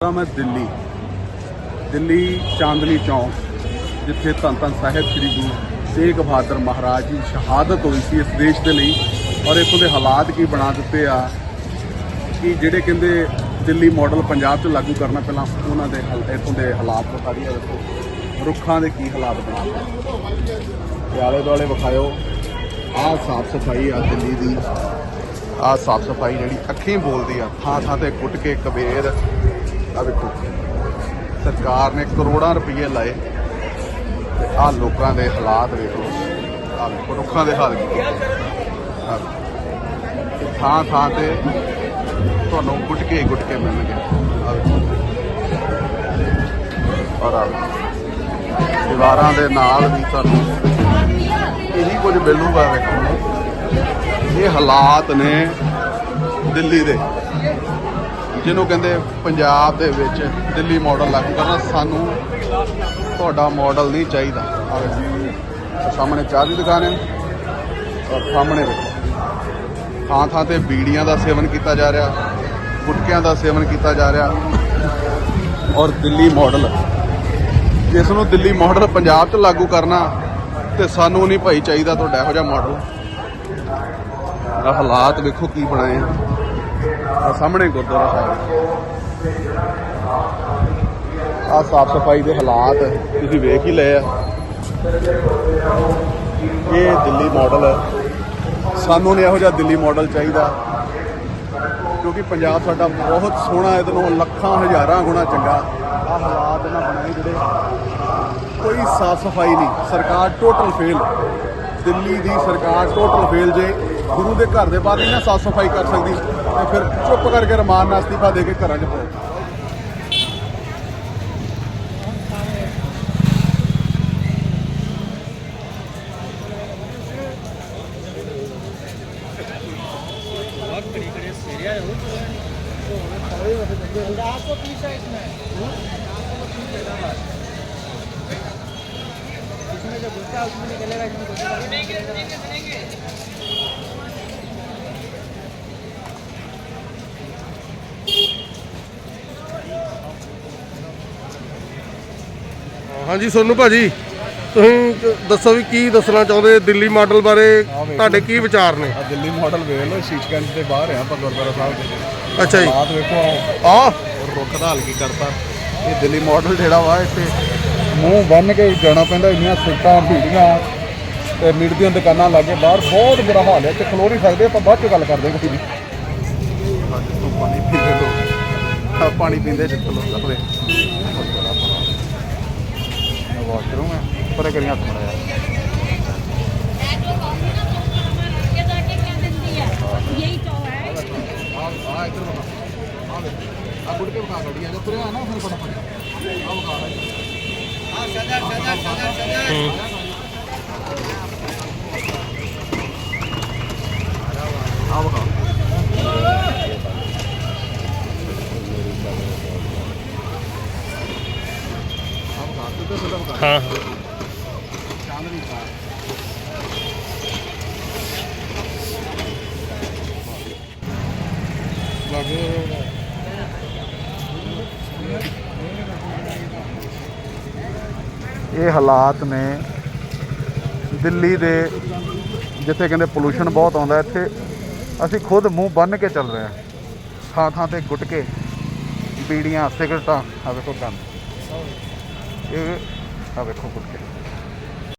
ਮੈਂ ਦਿੱਲੀ ਦਿੱਲੀ ਚਾਂਦਨੀ ਚੌਂਕ, ਜਿੱਥੇ ਧੰਨ ਧੰਨ ਸਾਹਿਬ ਸ੍ਰੀ ਗੁਰੂ ਤੇਗ ਬਹਾਦਰ ਮਹਾਰਾਜ ਜੀ ਸ਼ਹਾਦਤ ਹੋਈ ਸੀ ਇਸ ਦੇਸ਼ ਦੇ ਲਈ ਔਰ ਇੱਥੋਂ ਦੇ ਹਾਲਾਤ ਕੀ ਬਣਾ ਦਿੱਤੇ ਆ, ਕਿ ਜਿਹੜੇ ਕਹਿੰਦੇ ਦਿੱਲੀ ਮਾਡਲ ਪੰਜਾਬ 'ਚ ਲਾਗੂ ਕਰਨਾ ਪਹਿਲਾਂ ਉਹਨਾਂ ਦੇ ਹਾਲ- ਇੱਥੋਂ ਦੇ ਹਾਲਾਤ ਵਿਖਾ ਦਈਏ ਦੇਖੋ, ਰੁੱਖਾਂ ਦੇ ਕੀ ਹਾਲਾਤ ਬਣਾ ਦਿੱਤੇ ਆਲੇ ਦੁਆਲੇ ਵਿਖਾਇਓ, ਆਹ ਸਾਫ਼ ਸਫ਼ਾਈ ਆ ਦਿੱਲੀ ਦੀ, ਆਹ ਸਾਫ਼ ਸਫ਼ਾਈ ਜਿਹੜੀ ਅੱਖੀਂ ਬੋਲਦੀ ਆ ਥਾਂ ਥਾਂ ਤੇ ਕੁੱਟ ਕੇ ਕਬੇਰ ਆ ਵੇਖੋ ਸਰਕਾਰ ਨੇ ਕਰੋੜਾਂ ਰੁਪਏ ਲਾਏ ਤੇ ਆਹ ਲੋਕਾਂ ਦੇ ਹਾਲਾਤ ਵੇਖੋ। ਆਹ ਵੇਖੋ ਰੁੱਖਾਂ ਦੇ ਹਾਲ ਕੀ ਥਾਂ ਥਾਂ ਤੇ ਤੁਹਾਨੂੰ ਗੁਟਕੇ ਕੇ ਕੇ ਮਿਲਣਗੇ। ਆਹ ਵੇਖੋ ਔਰ ਆਹ ਦੀਵਾਰਾਂ ਦੇ ਨਾਲ ਵੀ ਤੁਹਾਨੂੰ ਇਹੀ ਕੁਝ ਮਿਲੂਗਾ ਵੇਖਣ ਇਹ ਹਾਲਾਤ ਨੇ ਦਿੱਲੀ ਦੇ। ਜਿਹਨੂੰ ਕਹਿੰਦੇ ਪੰਜਾਬ ਦੇ ਵਿੱਚ ਦਿੱਲੀ ਮਾਡਲ ਲਾਗੂ ਕਰਨਾ, ਸਾਨੂੰ ਤੁਹਾਡਾ ਮਾਡਲ ਨਹੀਂ ਚਾਹੀਦਾ। ਆਹ ਵੇਖੋ। ਸਾਹਮਣੇ ਚਾਹ ਦੀ ਦੁਕਾਨ ਹੈ। ਔਰ ਸਾਹਮਣੇ ਵੇਖੋ। ਥਾਂ ਥਾਂ ਤੇ ਬੀੜੀਆਂ ਦਾ ਸੇਵਨ ਕੀਤਾ ਜਾ ਰਿਹਾ, ਗੁਟਕਿਆਂ ਦਾ ਸੇਵਨ ਕੀਤਾ ਜਾ ਰਿਹਾ ਔਰ ਦਿੱਲੀ ਮਾਡਲ ਜਿਸ ਨੂੰ ਦਿੱਲੀ ਮਾਡਲ ਪੰਜਾਬ 'ਚ ਲਾਗੂ ਕਰਨਾ ਤੇ ਸਾਨੂੰ ਨਹੀਂ ਭਾਈ ਚਾਹੀਦਾ ਤੁਹਾਡਾ ਇਹੋ ਜਿਹਾ ਮਾਡਲ ਹਾਲਾਤ ਵੇਖੋ ਕੀ ਬਣਾਏ ਆ। ਆਹ ਸਾਹਮਣੇ ਗੁਰਦੁਆਰਾ ਸਾਹਿਬ। ਆਹ ਸਾਫ਼ ਸਫ਼ਾਈ ਦੇ ਹਾਲਾਤ ਤੁਸੀਂ ਵੇਖ ਹੀ ਲਏ ਆ। ਇਹ ਦਿੱਲੀ ਮਾਡਲ ਹੈ। ਸਾਨੂੰ ਨਹੀਂ ਇਹੋ ਜਿਹਾ ਦਿੱਲੀ ਮਾਡਲ ਚਾਹੀਦਾ। ਕਿਉਂਕਿ ਪੰਜਾਬ ਸਾਡਾ ਬਹੁਤ ਸੋਹਣਾ ਇਹਦੇ ਨਾਲੋਂ ਲੱਖਾਂ, ਹਜ਼ਾਰਾਂ ਗੁਣਾ ਚੰਗਾ। ਆਹ ਹਾਲਾਤ ਇਹਨਾਂ ਬਣਾਏ ਜਿਹੜੇ ਕੋਈ ਸਾਫ਼ ਸਫ਼ਾਈ ਨਹੀਂ। ਸਰਕਾਰ ਟੋਟਲ ਫੇਲ ਦਿੱਲੀ ਦੀ ਸਰਕਾਰ ਟੋਟਲ ਫੇਲ ਜੇ ਗੁਰੂ ਦੇ ਘਰ ਦੇ ਬਾਹਰ ਨਹੀਂ ਨਾ ਸਾਫ ਸਫਾਈ ਕਰ ਸਕਦੀ ਤੇ ਫਿਰ ਚੁੱਪ ਕਰਕੇ ਰਮਾਨ ਨਾਲ ਅਸਤੀਫਾ ਦੇ ਕੇ ਘਰਾਂ 'ਚ ਪਓ इसमें जो घुसता है उसमें निकलेगा इसमें ਹਾਂਜੀ ਸੋਨੂ ਭਾਜੀ ਤੁਸੀਂ ਦੱਸੋ ਵੀ ਕੀ ਦੱਸਣਾ ਚਾਹੁੰਦੇ ਦਿੱਲੀ ਮਾਡਲ ਬਾਰੇ? ਤੁਹਾਡੇ ਕੀ ਵਿਚਾਰ ਨੇ? ਆ ਦਿੱਲੀ ਮਾਡਲ ਵੇਖ ਲਓ ਸ਼ੀਸ਼ਗੰਜ ਦੇ ਬਾਹਰ ਆ ਆਪਾਂ ਗੁਰਦੁਆਰਾ ਸਾਹਿਬ ਦੇ। ਅੱਛਾ ਜੀ। ਹਾਲਾਤ ਵੇਖੋ ਆ ਰੁੱਖ ਦਾ ਹਾਲ ਕੀ ਕਰਤਾ। ਇਹ ਦਿੱਲੀ ਮਾਡਲ ਜਿਹੜਾ ਵਾ ਇੱਥੇ ਮੂੰਹ ਬੰਨ ਕੇ ਜਾਣਾ ਪੈਂਦਾ ਇੰਨੀਆਂ ਸਿੱਟਾਂ ਭੀੜੀਆਂ ਤੇ ਮੀਟ ਦੀਆਂ ਦੁਕਾਨਾਂ ਲਾਗੇ ਬਾਹਰ। ਬਹੁਤ ਬੁਰਾ ਹਾਲ ਹੈ ਤੇ ਖਲੋ ਨਹੀਂ ਸਕਦੇ ਆਪਾਂ ਬਾਅਦ ਚ ਗੱਲ ਕਰਦੇ ਹਾਂ ਕੋਈ ਪਾਣੀ ਪੀਂਦੇ। ਪਾਣੀ ਪੀਂਦੇ ਜਿੱਥੇ ਲੋਕ ਲੱਭਦੇ ਵਾਸ਼ ਕਰੂੰਗਾ ਪਰੇ ਕਰੀਆਂ ਹੱਥ ਮੜਾ ਆ ਗੁੜ ਕੇ ਬਕਾ ਰੋੜੀ ਆ ਜੋ ਪਰੇ ਆ ਨਾ ਫਿਰ ਫਟਾਫਟ ਆ ਬਕਾ ਆ ਸਜਾ ਸਜਾ ਸਜਾ ਸਜਾ ਹਾਂ। ਇਹ ਹਾਲਾਤ ਨੇ ਦਿੱਲੀ ਦੇ, ਜਿੱਥੇ ਕਹਿੰਦੇ ਪੋਲੂਸ਼ਨ ਬਹੁਤ ਆਉਂਦਾ ਇੱਥੇ ਅਸੀਂ ਖੁਦ ਮੂੰਹ ਬੰਨ ਕੇ ਚੱਲ ਰਹੇ ਹਾਂ। ਥਾਂ ਥਾਂ ਤੇ ਗੁੱਟ ਕੇ ਬੀੜੀਆਂ, ਸਿਗਰਟਾਂ ਆ ਵੇਖੋ ਗੰਦ। ਇਹ ਆ ਵੇਖੋ ਗੁੱਟ ਕੇ